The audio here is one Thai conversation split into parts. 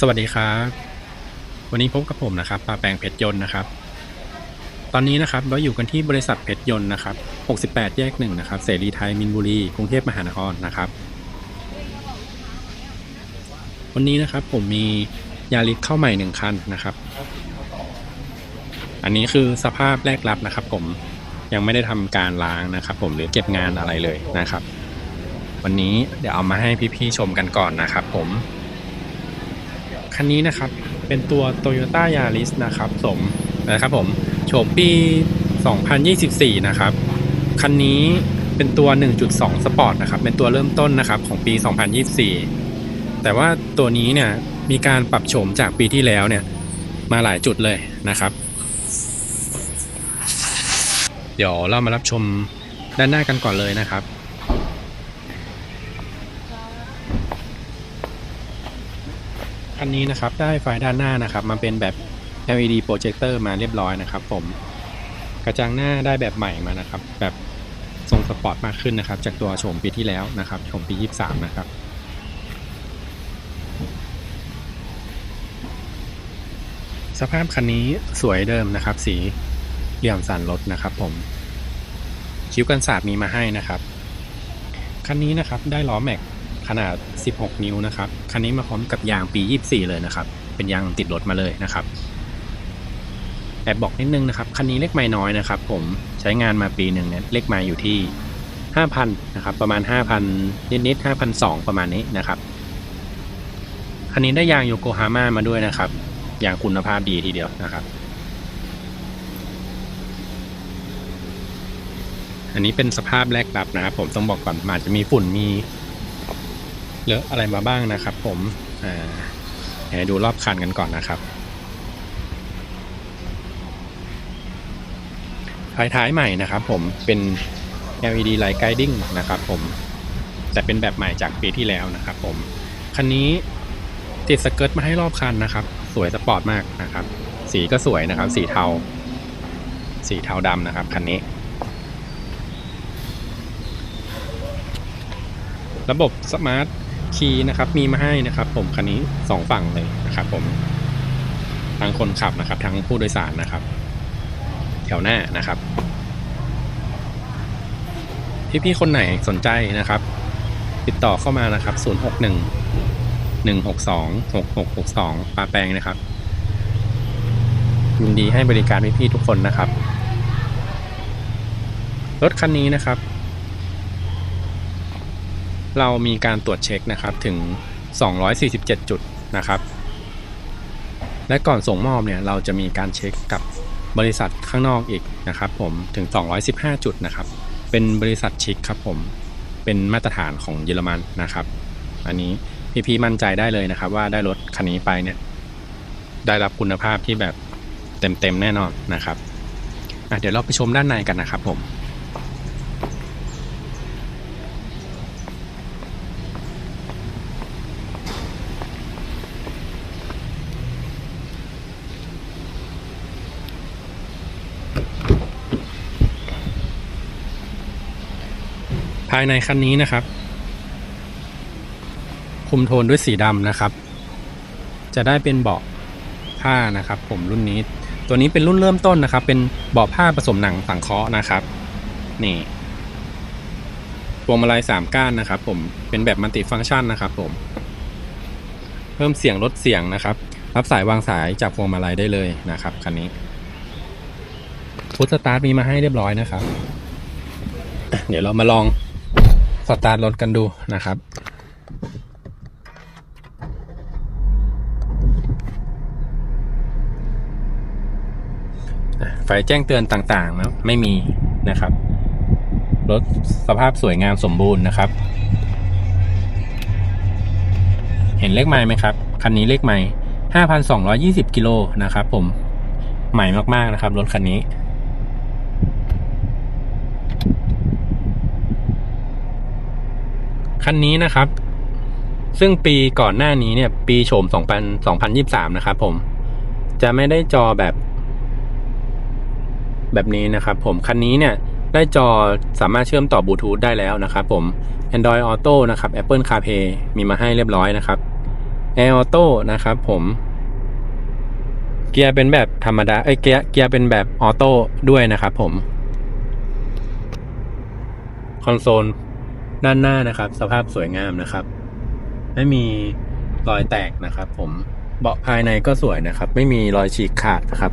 สวัสดีครับ วันนี้พบกับผมนะครับปาแปลงเพชรยนต์นะครับ ตอนนี้นะครับเราอยู่กันที่บริษัทเพชรยนต์นะครับ 68 แยกหนึ่งนะครับ เสรีไทยมินบุรี กรุงเทพมหานครนะครับ วันนี้นะครับผมมียาริสเข้าใหม่หนึ่งคันนะครับ อันนี้คือสภาพแรกรับนะครับ ผมยังไม่ได้ทำการล้างนะครับ ผมหรือเก็บงานอะไรเลยนะครับ วันนี้เดี๋ยวเอามาให้พี่ๆชมกันก่อนนะครับ ผม คันนี้นะครับ เป็นตัว Toyota Yaris นะครับสมนะครับผมโฉมปี 2024 นะครับ คันนี้เป็นตัว 1.2 Sport นะครับ เป็นตัวเริ่มต้นนะครับของปี 2024 แต่ว่าตัวนี้เนี่ยมีการปรับโฉมจากปีที่แล้วเนี่ยมาหลายจุดเลยนะครับ เดี๋ยวเรามารับชมด้านหน้ากันก่อนเลยนะครับ คันนี้นะครับได้ไฟด้านหน้านะครับมาเป็นแบบ LED projector มาเรียบร้อยนะครับ ผมกระจังหน้าได้แบบใหม่มานะครับ แบบทรงสปอร์ตมากขึ้นนะครับ จากตัวโฉมปีที่แล้วนะครับโฉมปี 23 นะครับสภาพคันนี้สวยเดิมนะครับ สีเหลี่ยมสันรถนะครับ ผม คิ้วกันศาสตร์มีมาให้นะครับ คันนี้นะครับได้ล้อแม็ก ขนาด 16 นิ้วนะครับคันนี้มาพร้อมกับยางปี 24 เลยนะครับ เป็นยางติดรถมาเลยนะครับแอบบอกนิดนึงนะครับคันนี้เลขไม่น้อยนะครับ ผมใช้งานมาปีหนึ่งเนี่ยเลขไมาอยู่ที่ 5,000นะครับประมาณ 5,000 นิดๆ5,200ประมาณนี้นะครับคันนี้ได้ยางโยโกฮาม่ามาด้วยนะครับยางคุณภาพดีทีเดียวนะครับ อันนี้เป็นสภาพแรกรับนะครับ ผมต้องบอกก่อนอาจจะมีฝุ่นมี เลอะอะไรมาบ้างนะครับ ผมอ่าดูรอบคันกันก่อนนะครับท้ายท้ายใหม่นะครับ ผมเป็น LED light guiding นะครับ ผมแต่เป็นแบบใหม่จากปีที่แล้วนะครับ ผมคันนี้ติดสเกิร์ตมาให้รอบคันนะครับ สวยสปอร์ตมากนะครับ สีก็สวยนะครับ สีเทา สีเทาดำนะครับคันนี้ ระบบสมาร์ท คีย์นะครับมีมาให้นะครับผมคันนี้สองฝั่งเลยนะครับผมทั้งคนขับนะครับทั้งผู้โดยสารนะครับ แถวหน้านะครับพี่ๆคนไหนสนใจนะครับ ติดต่อเข้ามานะครับ 061 162 6662ปาแปลงนะครับยินดีให้บริการพี่ๆทุกคนนะครับ รถคันนี้นะครับ เรามีการตรวจเช็คนะครับถึง 247 จุดนะครับ และก่อนส่งมอบเนี่ยเราจะมีการเช็คกับบริษัทข้างนอกอีกนะครับ ผมถึง 215 จุดนะครับ เป็นบริษัทชิคครับผมเป็นมาตรฐานของเยอรมันนะครับ อันนี้พี่ๆมั่นใจได้เลยนะครับ ว่าได้รถคันนี้ไปเนี่ยได้รับคุณภาพที่แบบเต็มๆแน่นอนนะครับเดี๋ยวเราไปชมด้านในกันนะครับผม ภายในคันนี้นะครับ คุมโทนด้วยสีดำนะครับ จะได้เป็นเบาะผ้านะครับ ผมรุ่นนี้ ตัวนี้เป็นรุ่นเริ่มต้นนะครับ เป็นเบาะผ้าผสมหนังสังเคราะห์นะครับ นี่พวงมาลัยสามก้านนะครับ ผมเป็นแบบมัลติฟังก์ชันนะครับ ผม เพิ่มเสียงลดเสียงนะครับ รับสายวางสายจากพวงมาลัยได้เลยนะครับคันนี้พุทสตาร์ทมีมาให้เรียบร้อยนะครับ เดี๋ยวเรามาลอง สตาร์ทรถกันดูนะครับ ไฟแจ้งเตือนต่างๆนะไม่มีนะครับ รถสภาพสวยงามสมบูรณ์นะครับ เห็นเลขไม้ไหมครับ คันนี้เลขไม้ห้าพันสองร้อยี่สิบกิโลนะครับผม ใหม่มากๆนะครับ รถคันนี้ คันนี้นะครับ ซึ่งปีก่อนหน้านี้เนี่ย ปีโฉม2000 2023 นะครับผม จะไม่ได้จอแบบ แบบนี้นะครับผม คันนี้เนี่ย ได้จอสามารถเชื่อมต่อบลูทูธได้แล้วนะครับผม Android Auto นะครับ Apple CarPlay มีมาให้เรียบร้อยนะครับแอร์ออโต้นะครับผมเกียร์เป็นแบบธรรมดา เอ้ยเกียร์เกียร์เป็นแบบออโต้ด้วยนะครับผม คอนโซล ด้านหน้านะครับ สภาพสวยงามนะครับ ไม่มีรอยแตกนะครับ ผมเบาะภายในก็สวยนะครับ ไม่มีรอยฉีกขาดนะครับ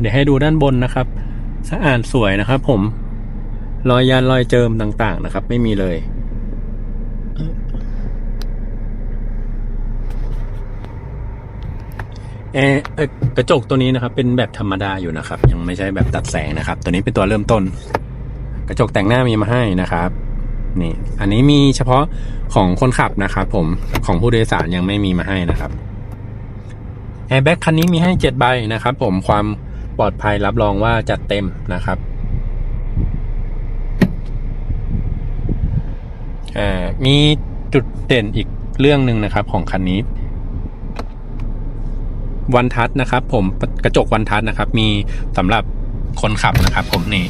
เดี๋ยวให้ดูด้านบนนะครับ สะอาดสวยนะครับ ผมรอยยันรอยเจิมต่างๆนะครับ ไม่มีเลย แอร์กระจกตัวนี้นะครับ เป็นแบบธรรมดาอยู่นะครับ ยังไม่ใช่แบบตัดแสงนะครับ ตัวนี้เป็นตัวเริ่มต้น กระจกแต่งหน้ามีมาให้นะครับนี่อันนี้มีเฉพาะของคนขับนะครับผมของผู้โดยสารยังไม่มีมาให้นะครับแอร์แบ็กคันนี้มีให้เจ็ดใบนะครับผมความปลอดภัยรับรองว่าจัดเต็มนะครับอ่ามีจุดเด่นอีกเรื่องหนึ่งนะครับ ของคันนี้ วันทัศนะครับ ผมกระจกวันทัศนะครับ มีสำหรับคนขับนะครับ ผมนี่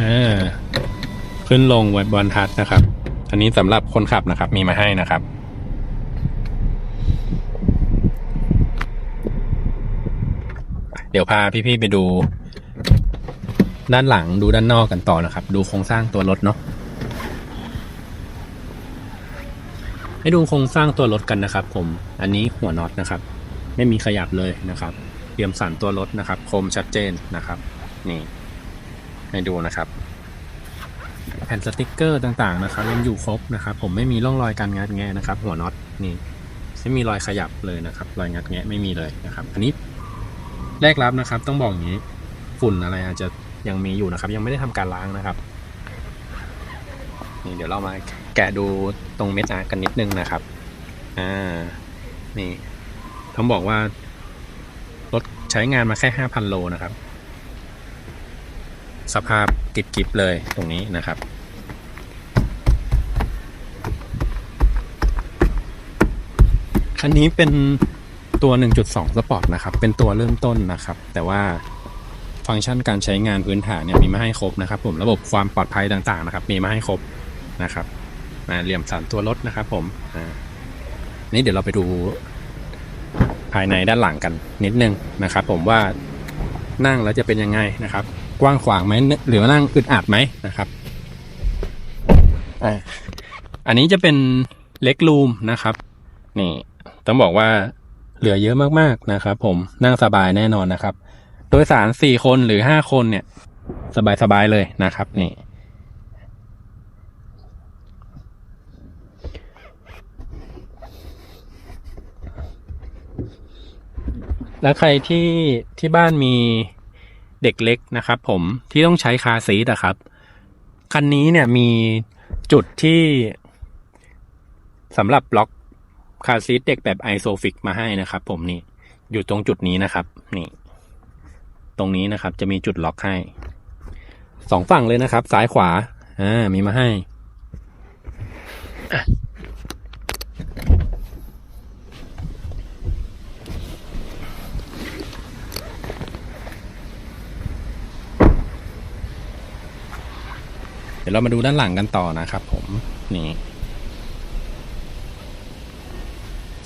อ่าขึ้นลงไว้บนทัศน์นะครับ อันนี้สำหรับคนขับนะครับ มีมาให้นะครับ เดี๋ยวพาพี่ๆไปดู ด้านหลังดูด้านนอกกันต่อนะครับ ดูโครงสร้างตัวรถเนาะให้ดูโครงสร้างตัวรถกันนะครับ ผม อันนี้หัวน็อตนะครับ ไม่มีขยับเลยนะครับ เตรียมสันตัวรถนะครับ คมชัดเจนนะครับ นี่ ให้ดูนะครับ แผ่นสติกเกอร์ต่างๆนะครับยังอยู่ครบนะครับ ผมไม่มีร่องรอยการงัดแงะนะครับ หัวน็อตนี่ไม่มีรอยขยับเลยนะครับ รอยงัดแงะไม่มีเลยนะครับ อันนี้แรกรับนะครับ ต้องบอกอย่างนี้ฝุ่นอะไรอาจจะยังมีอยู่นะครับ ยังไม่ได้ทำการล้างนะครับนี่เดี๋ยวเรามาแกะดูตรงเม็ดอาร์กันนิดนึงนะครับอ่านี่ต้องบอกว่ารถใช้งานมาแค่ห้าพันโลนะครับ สภาพกิบๆเลยตรงนี้นะครับ คันนี้เป็นตัว 1.2 สปอร์ตนะครับ เป็นตัวเริ่มต้นนะครับ แต่ว่าฟังก์ชันการใช้งานพื้นฐานเนี่ยมีมาให้ครบนะครับ ผมระบบความปลอดภัยต่างๆนะครับ มีมาให้ครบนะครับมาเหลี่ยมสันตัวรถนะครับผมอ่านี่เดี๋ยวเราไปดูภายในด้านหลังกันนิดนึงนะครับ ผมว่านั่งแล้วจะเป็นยังไงนะครับ กว้างขวางไหมหรือว่านั่งอึดอัดไหมนะครับอ่าอันนี้จะเป็นเล็กรูมนะครับ นี่ ต้องบอกว่าเหลือเยอะมากๆนะครับ ผมนั่งสบายแน่นอนนะครับ โดยสารสี่คนหรือห้าคนเนี่ย สบายๆเลยนะครับ นี่แล้วใครที่ที่บ้านมี เด็กเล็กนะครับผมที่ต้องใช้คาซีทอะครับ คันนี้เนี่ยมีจุดที่สำหรับล็อกคาซีทเด็กแบบไอโซฟิกมาให้นะครับ ผมนี่อยู่ตรงจุดนี้นะครับ นี่ ตรงนี้นะครับ จะมีจุดล็อกให้สองฝั่งเลยนะครับ ซ้ายขวาอ่ามีมาให้ ดี๋ยวเรามาดูด้านหลังกันต่อนะครับผมนี่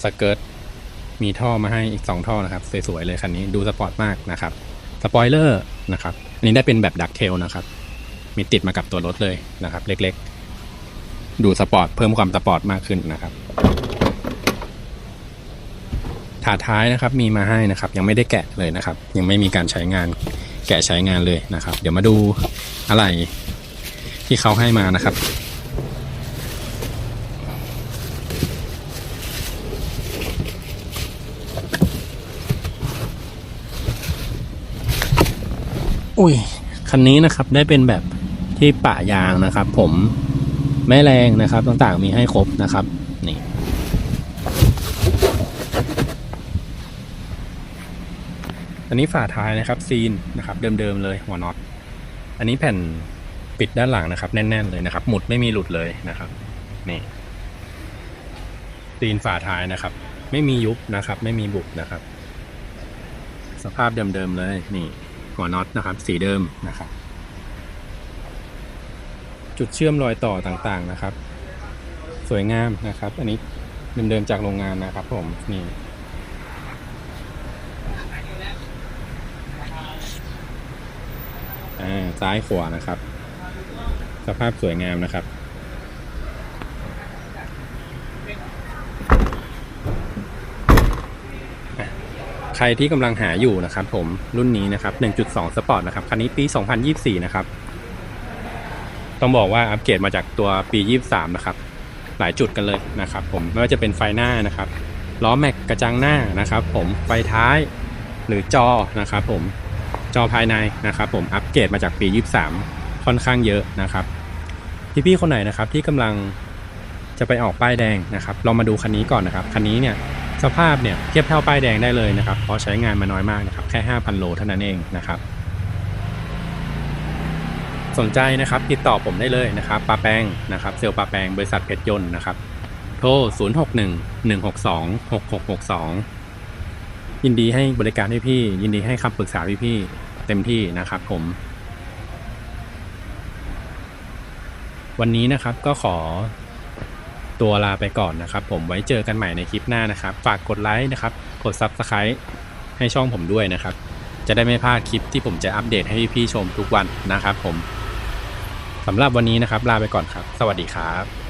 สเกิร์ตมีท่อมาให้อีกสองท่อนะครับ สวยๆเลยคันนี้ดูสปอร์ตมากนะครับสปอยเลอร์นะครับอันนี้ได้เป็นแบบดักเทลนะครับ มีติดมากับตัวรถเลยนะครับ เล็กๆ ดูสปอร์ตเพิ่มความสปอร์ตมากขึ้นนะครับถาท้ายนะครับมีมาให้นะครับ ยังไม่ได้แกะเลยนะครับ ยังไม่มีการใช้งานแกะใช้งานเลยนะครับ เดี๋ยวมาดูอะไร ที่เขาให้มานะครับ อุ้ย คันนี้นะครับได้เป็นแบบที่ปะยางนะครับ ผมแม่แรงนะครับต่างๆมีให้ครบนะครับนี่อันนี้ฝาท้ายนะครับซีนนะครับเดิมๆเลยหัวน็อต อันนี้แผ่น ปิดด้านหลังนะครับ แน่น ๆ เลยนะครับ หมุดไม่มีหลุดเลยนะครับนี่ตีนฝาท้ายนะครับ ไม่มียุบนะครับ ไม่มีบุบนะครับ สภาพเดิม ๆ เลยนี่หัวน็อตนะครับ สีเดิมนะครับ จุดเชื่อมรอยต่อต่างๆนะครับ สวยงามนะครับ อันนี้เดิมๆจากโรงงานนะครับ ผมนี่อ่าซ้ายขวานะครับ สภาพสวยงามนะครับ ใครที่กำลังหาอยู่นะครับผมรุ่นนี้นะครับ 1.2สปอร์ตนะครับ คันนี้ปี 2024 นะครับ ต้องบอกว่าอัปเกรดมาจากตัวปี 23 นะครับ หลายจุดกันเลยนะครับ ผมไม่ว่าจะเป็นไฟหน้านะครับล้อแม็กกระจังหน้านะครับ ผมไฟท้ายหรือจอนะครับ ผมจอภายในนะครับ ผมอัปเกรดมาจากปี 23 ค่อนข้างเยอะนะครับ พี่ๆคนไหนนะครับที่กำลังจะไปออกป้ายแดงนะครับลองมาดูคันนี้ก่อนนะครับคันนี้เนี่ยสภาพเนี่ยเทียบเท่าป้ายแดงได้เลยนะครับเพราะใช้งานมาน้อยมากนะครับแค่ 5,000 โลเท่านั้นเองนะครับสนใจนะครับติดต่อผมได้เลยนะครับปาแปงนะครับเซลล์ปาแปงบริษัทเพชรยนต์นะครับโทร 061 162 6662 ยินดีให้บริการพี่ๆยินดีให้คำปรึกษาพี่ๆเต็มที่นะครับผม วันนี้นะครับก็ขอตัวลาไปก่อนนะครับ ผมไว้เจอกันใหม่ในคลิปหน้านะครับ ฝากกดไลค์นะครับ กด Subscribe ให้ช่องผมด้วยนะครับ จะได้ไม่พลาดคลิปที่ผมจะอัปเดตให้พี่ๆชมทุกวันนะครับ ผมสำหรับวันนี้นะครับ ลาไปก่อนครับ สวัสดีครับ